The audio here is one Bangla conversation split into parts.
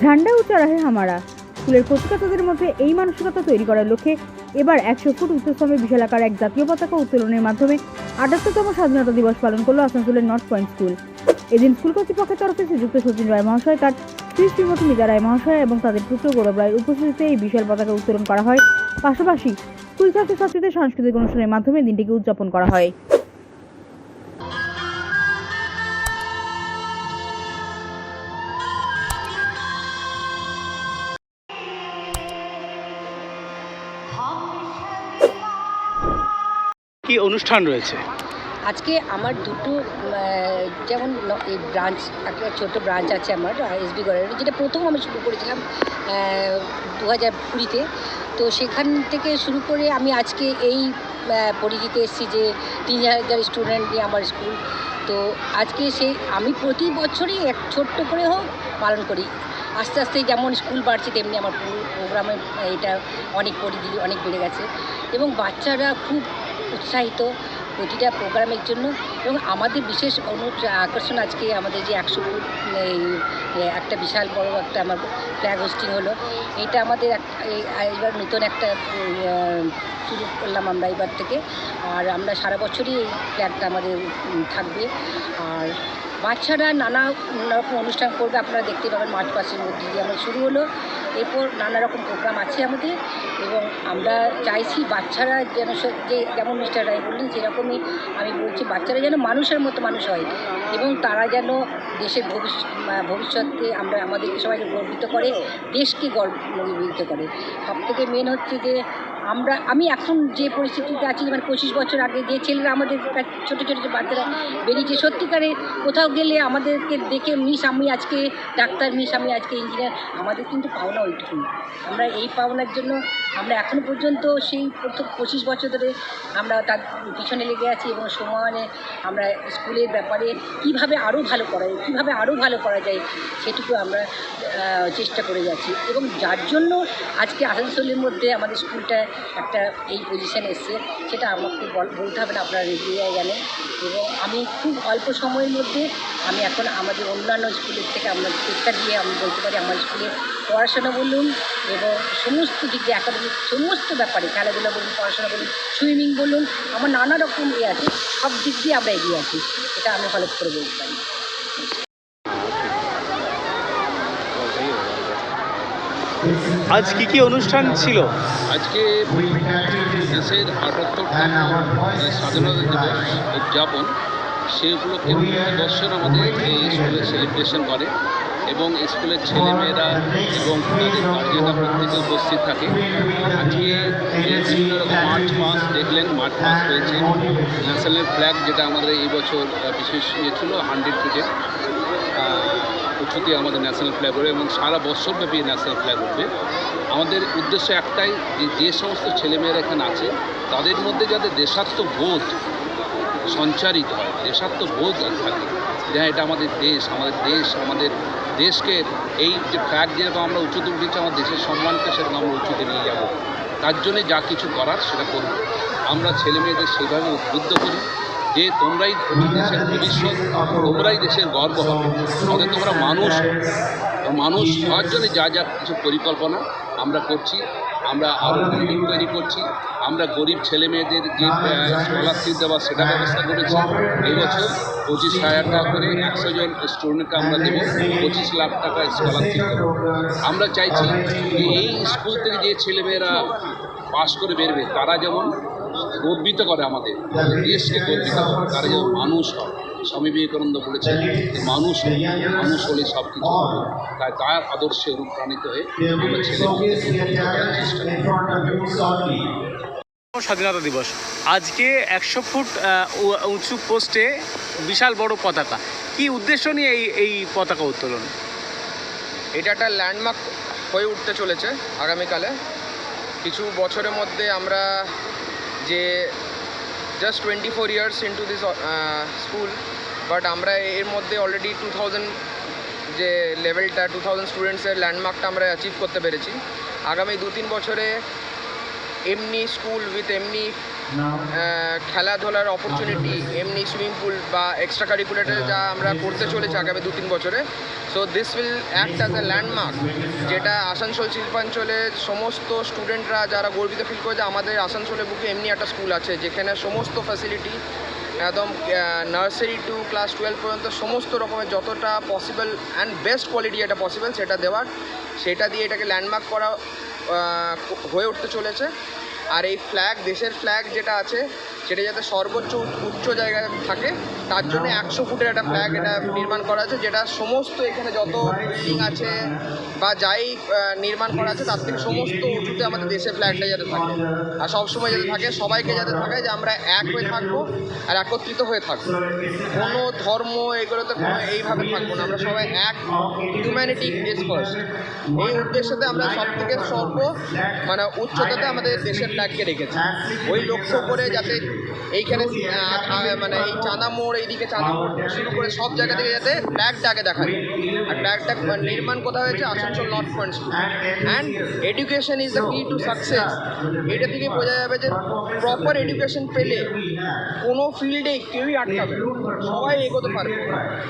ঝান্ডা উঁচা রাহে হামারা। স্কুলের কচিকাচাদের মধ্যে এই মানসিকতা তৈরি করার লক্ষ্যে এবার একশো ফুট উচ্চস্তমে বিশাল আকার এক জাতীয় পতাকা উত্তোলনের মাধ্যমে আটাত্তরতম স্বাধীনতা দিবস পালন করল আসানসোলের নর্থ পয়েন্ট স্কুল। এদিন স্কুল কর্তৃপক্ষের তরফে শ্রীযুক্ত সচিন রায় মহাশয়, তার স্ত্রী শ্রীমতী মিতা রায় মহাশয় এবং তাদের পুত্র গৌরব রায়ের উপস্থিতিতে এই বিশাল পতাকা উত্তোলন করা হয়। পাশাপাশি স্কুল ছাত্রছাত্রীদের সাংস্কৃতিক অনুষ্ঠানের মাধ্যমে দিনটিকে উদযাপন করা হয়। কি অনুষ্ঠান রয়েছে? আজকে আমার দুটো যেমন এই ব্রাঞ্চ একটা ছোটো ব্রাঞ্চ আছে আমার এসবি গড়ের, যেটা প্রথম আমি শুরু করেছিলাম দু হাজার কুড়িতে। তো সেখান থেকে শুরু করে আমি আজকে এই পরিচিতে এসেছি যে তিন হাজার স্টুডেন্ট নিয়ে আমার স্কুল তো আজকে সেই, আমি প্রতি বছরই এক ছোট্ট করে হোক পালন করি। আস্তে আস্তে যেমন স্কুল বাড়ছে, তেমনি আমার পুরো প্রোগ্রামে এটা অনেক পরিধি, অনেক বেড়ে গেছে। এবং বাচ্চারা খুব উৎসাহিত প্রতিটা প্রোগ্রামের জন্য এবং আমাদের বিশেষ অনু আকর্ষণ আজকে আমাদের যে একশো ফুট একটা বিশাল বড় একটা আমার ফ্ল্যাগ হোস্টিং হলো। এটা আমাদের এবার নতুন একটা শুরু করলাম আমরা এবার থেকে। আর আমরা সারা বছরই এই ফ্ল্যাগটা আমাদের থাকবে। আর বাচ্চারা নানা রকম অনুষ্ঠান করবে, আপনারা দেখতে পাবেন মার্চ পাসের মধ্যে। দিয়ে আমরা শুরু হলো এরপর নানা রকম প্রোগ্রাম আছে আমাদের এবং আমরা চাইছি বাচ্চারা যেন যে যেমন মিস্টার রায় বললেন, সেরকমই আমি বলছি বাচ্চারা যেন মানুষের মতো মানুষ হয় এবং তারা যেন দেশের ভবিষ্যতে আমরা আমাদেরকে সবাইকে গর্বিত করে, দেশকে গর্বিত করে। সবথেকে মেন হচ্ছে যে আমরা, আমি এখন যে পরিস্থিতিতে আছি মানে পঁচিশ বছর আগে যে ছেলেরা আমাদের ছোটো ছোটো যে বাচ্চারা বেরিয়েছে, সত্যিকারে কোথাও গেলে আমাদেরকে দেখে মিস আমি আজকে ডাক্তার, মিস আমি আজকে ইঞ্জিনিয়ার আমাদের কিন্তু পাওনা ওইটুকুই আমরা এই পাওনার জন্য আমরা এখনও পর্যন্ত সেই প্রথম পঁচিশ বছর ধরে আমরা তার পিছনে লেগে আছি এবং সমানে আমরা স্কুলের ব্যাপারে কীভাবে আরও ভালো করা যায়, কীভাবে আরও ভালো করা যায় সেটুকু আমরা চেষ্টা করে যাচ্ছি। এবং যার জন্য আজকে আসানসোলের মধ্যে আমাদের স্কুলটা একটা এই পজিশানে এসছে, সেটা আমাকে বল- বলতে হবে না, আপনারা রেডিয়ায় জানেন এবং আমি খুব অল্প সময়ের মধ্যে আমি এখন আমাদের অন্যান্য স্কুলের থেকে আমরা চেষ্টা দিয়ে আমি বলতে পারি, আমার স্কুলে পড়াশোনা বলুন এবং সমস্ত দিক দিয়ে একাডেমিক সমস্ত ব্যাপারে খেলাধুলা বলুন পড়াশোনা বলুন সুইমিং বলুন আমার নানা রকম ইয়ে আছে সব দিক দিয়ে আমরা এগিয়ে আছি এটা আমি হলফ করে বলতে পারি। আজ কি কি অনুষ্ঠান ছিল? আজকে দেশের আটাত্তরতম স্বাধীনতা দিবস উদযাপন সেই উপলক্ষে বছর আমাদের এই স্কুলে সেলিব্রেশন করে। এবং স্কুলের ছেলেমেয়েরা এবং তাদের প্রত্যেকে উপস্থিত থাকে। আজকে বিভিন্ন রকম মার্চ মাস দেখলেন মার্চ মাস হয়েছে। ন্যাশনাল ফ্ল্যাগ যেটা আমাদের এই বছর বিশেষ ইয়ে ছিল, হান্ড্রেড ফিটের উঁচুতে আমাদের ন্যাশনাল ফ্ল্যাগ উঠবে এবং সারা বছরব্যাপী ন্যাশনাল ফ্ল্যাগ উঠবে। আমাদের উদ্দেশ্য একটাই যে যে সমস্ত ছেলেমেয়েরা এখানে আছে, তাদের মধ্যে যাতে দেশাত্মবোধ সঞ্চারিত হয়, দেশাত্মবোধ থাকে। যে হ্যাঁ এটা আমাদের দেশ আমাদের দেশ, আমাদের দেশকে এই যে ফ্ল্যাগ যেরকম আমরা উঁচুতে উঠেছি আমার দেশের সম্মানকে সেরকম আমরা উঁচুতে নিয়ে যাব। তার জন্যে যা কিছু করার সেটা করব। আমরা ছেলে মেয়েদের সেভাবে উদ্বুদ্ধ করি যে তোমরাই দেশের ভবিষ্যৎ, তোমরাই দেশের গর্ব হবে। আমাদের তোমরা মানুষ। মানুষ হওয়ার জন্য যা যা কিছু পরিকল্পনা আমরা করছি আমরা আরও বিল্ডিং তৈরি করছি। আমরা গরিব ছেলে মেয়েদের যে স্কলারশিপ দেওয়া সেটা ব্যবস্থা করেছি। এই বছর পঁচিশ হাজার টাকা করে একশো জন স্টুডেন্টকে আমরা দেবো। পঁচিশ লাখ টাকা স্কলারশিপ দেবো। আমরা চাইছি যে এই স্কুল থেকে যে ছেলেমেয়েরা পাশ করে বেরবে তারা যেমন গর্বিত করে আমাদের আমাদের দেশকে গর্বিত করে তারা যেমন মানুষ হয়। স্বামী বিবেকানন্দ বলেছেন যে মানুষ মানুষ হলে সব কিছু হবে। তাই তার আদর্শে অনুপ্রাণিত হয়ে আমরা ছেলে স্বাধীনতা দিবস। আজকে একশো ফুট উঁচু পোস্টে বিশাল বড় পতাকা। কি উদ্দেশ্য নিয়ে এই এই পতাকা উত্তোলন? এটা একটা ল্যান্ডমার্ক হয়ে উঠতে চলেছে আগামীকালে। কিছু বছরের মধ্যে আমরা যে just twenty four years into this school but আমরা এর মধ্যে অলরেডি টু থাউজেন্ড যে লেভেলটা টু থাউজেন্ড স্টুডেন্টসের ল্যান্ডমার্কটা আমরা অ্যাচিভ করতে পেরেছি। আগামী দু তিন বছরে এমনি স্কুল উইথ এমনি খেলাধুলার অপরচুনিটি এমনি সুইমিং পুল বা এক্সট্রা কারিকুলেটার যা আমরা করতে চলেছি আগামী দু তিন বছরে। So this will act as a landmark যেটা আসানসোল শিল্পাঞ্চলের সমস্ত স্টুডেন্টরা যারা গর্বিত ফিল করে যে আমাদের আসানসোলের বুকে এমনি একটা স্কুল আছে যেখানে সমস্ত ফ্যাসিলিটি একদম নার্সারি টু ক্লাস টুয়েলভ পর্যন্ত সমস্ত রকমের যতটা পসিবল অ্যান্ড বেস্ট কোয়ালিটি যেটা পসিবল সেটা দেওয়ার সেটা দিয়ে এটাকে ল্যান্ডমার্ক করা হয়ে উঠতে চলেছে। আর এই ফ্ল্যাগ দেশের ফ্ল্যাগ যেটা আছে, সেটা যাতে সর্বোচ্চ উচ্চ- জায়গায় থাকে তার জন্য একশো ফুটের একটা ফ্ল্যাগ এটা নির্মাণ করা আছে, যেটা সমস্ত এখানে যত বিল্ডিং আছে বা যাই নির্মাণ করা আছে, তার থেকে সমস্ত উঁচুতে আমাদের দেশের ফ্ল্যাগটা যাতে থাকে। আর সবসময় যাতে থাকে, সবাইকে যাতে থাকে যে আমরা এক হয়ে থাকব আর একত্রিত হয়ে থাকব। কোনো ধর্ম এগুলোতে কোনো এইভাবে থাকব না, আমরা সবাই এক হিউম্যানিটি ইজ ফার্স্ট এই উদ্দেশ্যতে আমরা সব থেকে সর্ব মানে উচ্চতাতে আমাদের দেশের ফ্ল্যাগকে রেখেছি। ওই লক্ষ্য করে যাতে এইখানে মানে এই চাঁদা মোড় এইদিকে চাঁদা মোড় থেকে শুরু করে সব জায়গা থেকে যাতে ফ্ল্যাগটাকে দেখা যায় আর ফ্ল্যাগটা নির্মাণ কোথায় হয়েছে? Asansol North Point. And education is the key to success এটা থেকে বোঝা যাবে যে প্রপার এডুকেশন পেলে কোনো ফিল্ডে কেউই আটকাবে সবাই এগোতে পারবে।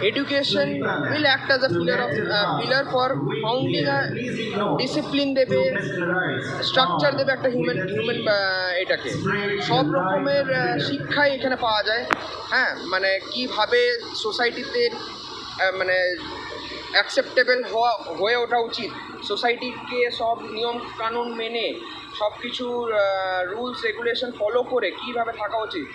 Education will act as a pillar of pillar for founding discipline দেবে স্ট্রাকচার দেবে একটা হিউম্যান হিউম্যান এটাকে। সব রকমের শিক্ষাই এখানে পাওয়া যায়। হ্যাঁ মানে কীভাবে সোসাইটিতে মানে অ্যাকসেপ্টেবল হওয়া, হয়ে ওঠা উচিত। সোসাইটিকে সব নিয়ম কানুন মেনে সব কিছুর রুলস রেগুলেশন ফলো করে কীভাবে থাকা উচিত।